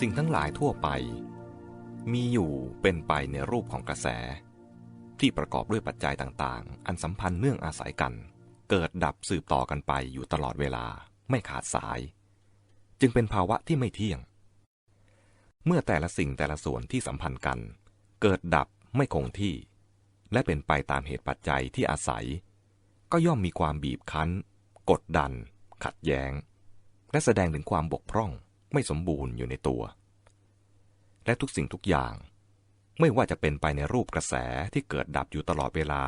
สิ่งทั้งหลายทั่วไป มีอยู่เป็นไปในรูปของกระแส ที่ประกอบด้วยปัจจัยต่างๆ อันสัมพันธ์เนื่องอาศัยกัน เกิดดับสืบต่อกันไปอยู่ตลอดเวลาไม่ขาดสาย จึงเป็นภาวะที่ไม่เที่ยง เมื่อแต่ละสิ่งแต่ละส่วนที่สัมพันธ์กัน เกิดดับไม่คงที่ และเป็นไปตามเหตุปัจจัยที่อาศัย ก็ย่อมมีความบีบคั้น กดดัน ขัดแย้ง และแสดงถึงความบกพร่อง ไม่สมบูรณ์อยู่ในตัว และทุกสิ่งทุกอย่าง ไม่ว่าจะเป็นไปในรูปกระแสที่เกิดดับอยู่ตลอดเวลา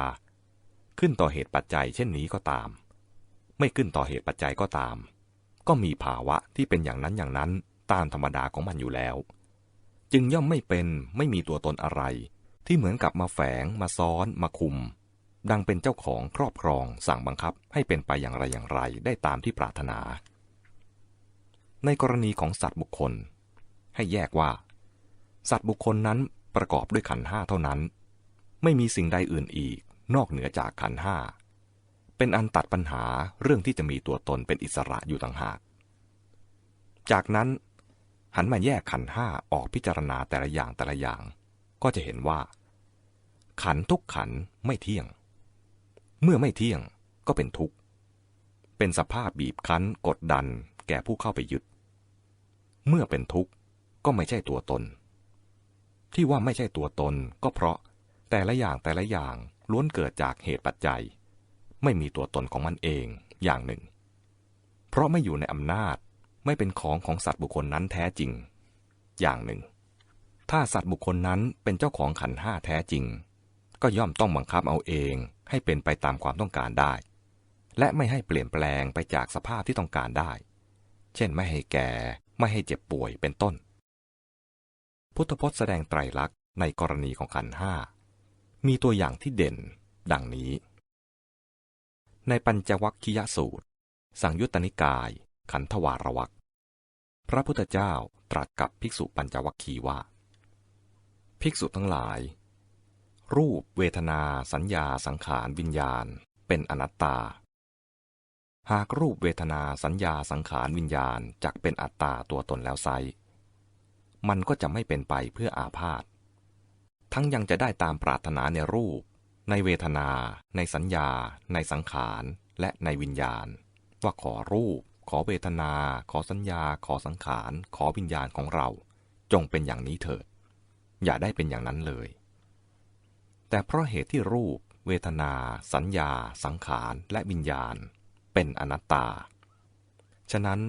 ขึ้นต่อเหตุปัจจัยเช่นนี้ก็ตาม ไม่ขึ้นต่อเหตุปัจจัยก็ตาม ก็มีภาวะที่เป็นอย่างนั้นอย่างนั้นตามธรรมดาของมันอยู่แล้ว จึงย่อมไม่เป็นไม่มีตัวตนอะไร ที่เหมือนกับมาแฝง มาซ้อน มาคุม ดังเป็นเจ้าของครอบครองสั่งบังคับให้เป็นไปอย่างไรอย่างไรได้ตามที่ปรารถนา ในกรณีของสัตว์บุคคล ให้แยกว่า สัตว์บุคคลนั้นประกอบด้วยขันห้าเท่านั้น ไม่มีสิ่งใดอื่นอีกนอกเหนือจากขันห้าเป็นอันตัดปัญหาเรื่องที่จะมีตัวตนเป็นอิสระอยู่ต่างหาก จากนั้นหันมาแยกขันห้าออกพิจารณาแต่ละอย่างแต่ละอย่าง ก็จะเห็นว่า ขันทุกขันไม่เที่ยง เมื่อไม่เที่ยงก็เป็นทุกข์ เป็นสภาพบีบคั้นกดดันแก่ผู้เข้าไปยึด เมื่อเป็นทุกข์ก็ไม่ใช่ตัวตน ที่ว่าไม่ใช่ตัวตนก็เพราะแต่ละอย่างแต่ละอย่างล้วนเกิดจากเหตุปัจจัย ไม่มีตัวตนของมันเองอย่างหนึ่ง เพราะไม่อยู่ในอำนาจไม่เป็นของของสัตว์บุคคลนั้นแท้จริง อย่างหนึ่ง ถ้าสัตว์บุคคลนั้นเป็นเจ้าของขันห้าแท้จริง ก็ย่อมต้องบังคับเอาเองให้เป็นไปตามความต้องการได้ และไม่ให้เปลี่ยนแปลงไปจากสภาพที่ต้องการได้ เช่นไม่ให้แก่ ไม่ให้เจ็บป่วยเป็นต้น พุทธพจน์แสดงไตรลักษณ์ในกรณีของขันห้า มีตัวอย่างที่เด่น ดังนี้ ในปัญจวัคคียสูตร สังยุตตนิกาย ขันธวารวักพระพุทธเจ้าตรัสกับภิกษุปัญจวัคคีว่า ภิกษุทั้งหลาย รูป เวทนา สัญญา สังขาร วิญญาณ เป็นอนัตตา หากรูปเวทนาสัญญาสังขารวิญญาณจักเป็นอัตตาตัวตนแล้วไซมันก็จะไม่เป็นไปเพื่ออาพาธทั้งยังจะได้ตามปรารถนาในรูป ในเวทนา ในสัญญา ในสังขาร และในวิญญาณ ว่าขอรูป ขอเวทนา ขอสัญญา ขอสังขาร ขอวิญญาณของเรา จงเป็นอย่างนี้เถิด อย่าได้เป็นอย่างนั้นเลย แต่เพราะเหตุที่รูป เวทนา สัญญา สังขาร และวิญญาณ เป็นอนัตตา ฉะนั้น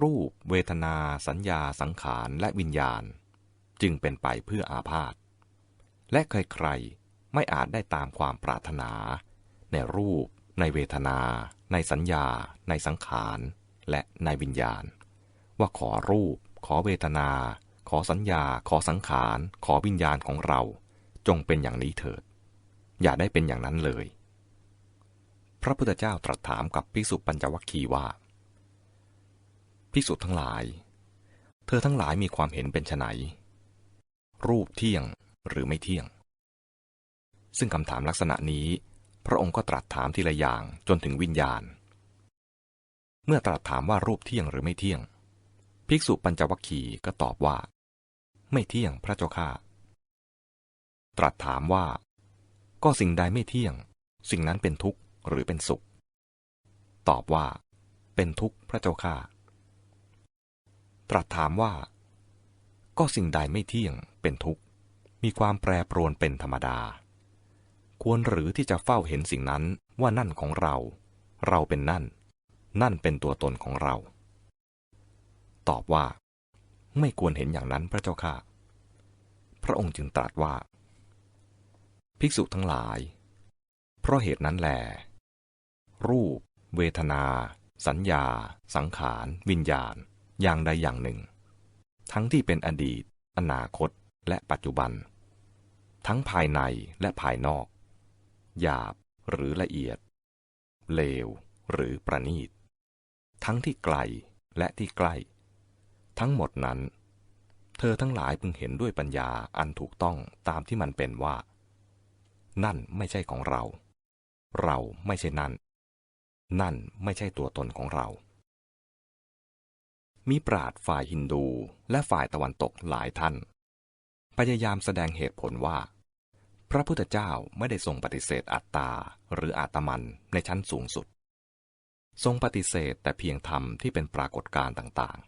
รูปเวทนาสัญญาสังขารและวิญญาณ จึงเป็นไปเพื่ออาพาธและใครๆไม่อาจได้ตามความปรารถนา ในรูป ในเวทนา ในสัญญา ในสังขาร และในวิญญาณ ว่าขอรูป ขอเวทนา ขอสัญญา ขอสังขาร ขอวิญญาณของเรา จงเป็นอย่างนี้เถิด อย่าได้เป็นอย่างนั้นเลย พระพุทธเจ้าตรัสถามกับภิกษุปัญจวัคคีย์ว่า ภิกษุทั้งหลาย เธอทั้งหลายมีความเห็นเป็นไนรูปเที่ยงหรือไม่เที่ยง ซึ่งคำถามลักษณะนี้ พระองค์ก็ตรัสถามทีละอย่างจนถึงวิญญาณ เมื่อตรัสถามว่ารูปเที่ยงหรือไม่เที่ยง ภิกษุปัญจวัคคีย์ก็ตอบว่า ไม่เที่ยงพระเจ้าข้าตรัสถามว่า ก็สิ่งใดไม่เที่ยง สิ่งนั้นเป็นทุกข์ หรือเป็นสุข ตอบว่า เป็นทุกข์พระเจ้าข้าตรัสถามว่า ก็สิ่งใดไม่เที่ยงเป็นทุกข์ มีความแปรปรวนเป็นธรรมดา ควรหรือที่จะเฝ้าเห็นสิ่งนั้นว่านั่นของเรา เราเป็นนั่น นั่นเป็นตัวตนของเรา ตอบว่า ไม่ควรเห็นอย่างนั้นพระเจ้าข้าพระองค์จึงตรัสว่า ภิกษุทั้งหลาย เพราะเหตุนั้นแหล รูป เวทนา สัญญา สังขาร วิญญาณ อย่างใดอย่างหนึ่ง ทั้งที่เป็นอดีต อนาคต และปัจจุบัน ทั้งภายในและภายนอก หยาบหรือละเอียด เลวหรือประณีต ทั้งที่ไกลและที่ใกล้ ทั้งหมดนั้น เธอทั้งหลายพึงเห็นด้วยปัญญาอันถูกต้องตามที่มันเป็นว่า นั่นไม่ใช่ของเรา เราไม่ใช่นั่น นั่นไม่ใช่ตัวตนของเรา มีปราดฝ่ายฮินดูและฝ่ายตะวันตกหลายท่าน พยายามแสดงเหตุผลว่า พระพุทธเจ้าไม่ได้ทรงปฏิเสธอัตตาหรืออาตมันในชั้นสูงสุด ทรงปฏิเสธแต่เพียงธรรมที่เป็นปรากฏการณ์ต่าง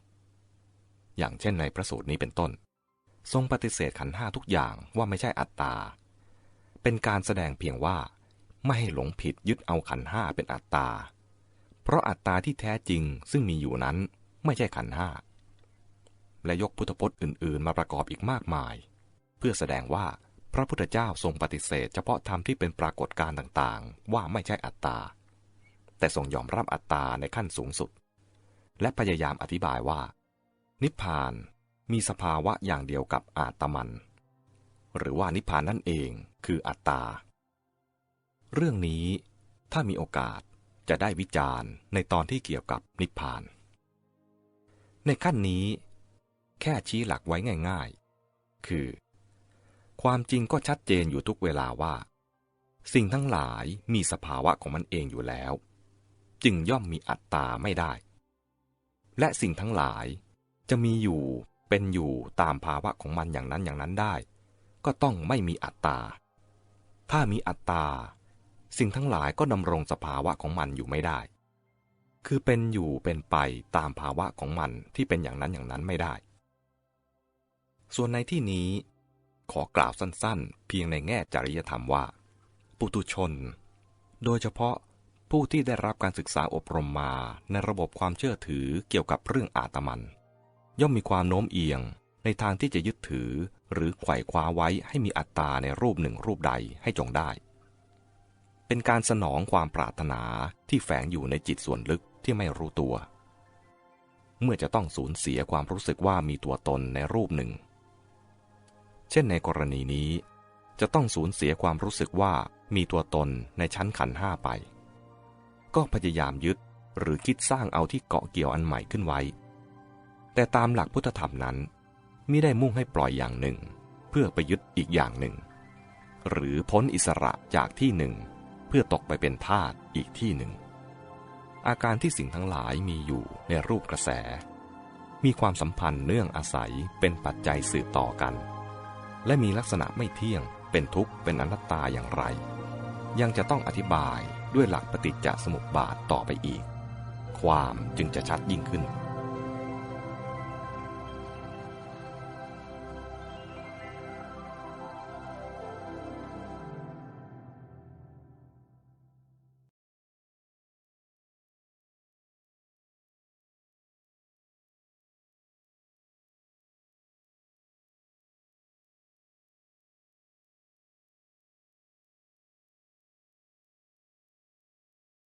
ๆ อย่างเช่นในพระสูตรนี้เป็นต้น ทรงปฏิเสธขันห้าทุกอย่างว่าไม่ใช่อัตตา เป็นการแสดงเพียงว่า ไม่ให้หลงผิดยึดเอาขันห้าเป็นอัตตา เพราะอัตตาที่แท้จริงซึ่งมีอยู่นั้นไม่ใช่ขันห้า และยกพุทธพจน์อื่น ๆ มาประกอบอีกมากมาย เพื่อแสดงว่าพระพุทธเจ้าทรงปฏิเสธ เฉพาะธรรมที่เป็นปรากฏการณ์ต่างๆ ว่าไม่ใช่อัตตา แต่ทรงยอมรับอัตตาในขั้นสูงสุด และพยายามอธิบายว่า นิพพานมีสภาวะอย่างเดียวกับอาตมัน หรือว่านิพพานนั่นเองคืออัตตา เรื่องนี้ถ้ามีโอกาสจะได้วิจารณ์ในตอนที่เกี่ยวกับนิพพาน ในขั้นนี้แค่ชี้หลักไว้ง่ายๆ คือ ความจริงก็ชัดเจนอยู่ทุกเวลาว่า สิ่งทั้งหลายมีสภาวะของมันเองอยู่แล้ว จึงย่อมมีอัตตาไม่ได้ และสิ่งทั้งหลายจะมีอยู่เป็นอยู่ตามภาวะของมันอย่างนั้นอย่างนั้นได้ ก็ต้องไม่มีอัตตา ถ้ามีอัตตา สิ่งทั้งหลายก็ดำรงสภาวะของมันอยู่ไม่ได้ คือเป็นอยู่เป็นไปตามภาวะของมันที่เป็นอย่างนั้นอย่างนั้นไม่ได้ ส่วนในที่นี้ ขอกล่าวสั้นๆ เพียงในแง่จริยธรรมว่า ปุตุชน โดยเฉพาะผู้ที่ได้รับการศึกษาอบรมมาในระบบความเชื่อถือเกี่ยวกับเรื่องอาตมัน ย่อมมีความโน้มเอียงในทางที่จะยึดถือหรือไขว่คว้าไว้ให้มีอัตตาในรูปหนึ่งรูปใดให้จงได้ เป็นการสนองความปรารถนาที่แฝงอยู่ในจิตส่วนลึกที่ไม่รู้ตัว เมื่อจะต้องสูญเสียความรู้สึกว่ามีตัวตนในรูปหนึ่ง เช่นในกรณีนี้ จะต้องสูญเสียความรู้สึกว่ามีตัวตนในชั้นขันห้าไป ก็พยายามยึดหรือคิดสร้างเอาที่เกาะเกี่ยวอันใหม่ขึ้นไว้ แต่ตามหลักพุทธธรรมนั้นมิได้มุ่งให้ปล่อยอย่างหนึ่ง เพื่อไปยึดอีกอย่างหนึ่ง หรือพ้นอิสระจากที่หนึ่ง พื่อตกไปเป็นทาสอีกที่หนึ่ง อาการที่สิ่งทั้งหลายมีอยู่ในรูปกระแส มีความสัมพันธ์เนื่องอาศัยเป็นปัจจัยสืบต่อกัน และมีลักษณะไม่เที่ยง เป็นทุกข์เป็นอนัตตาอย่างไร ยังจะต้องอธิบายด้วยหลักปฏิจจสมุปบาทต่อไปอีก ความจึงจะชัดยิ่งขึ้น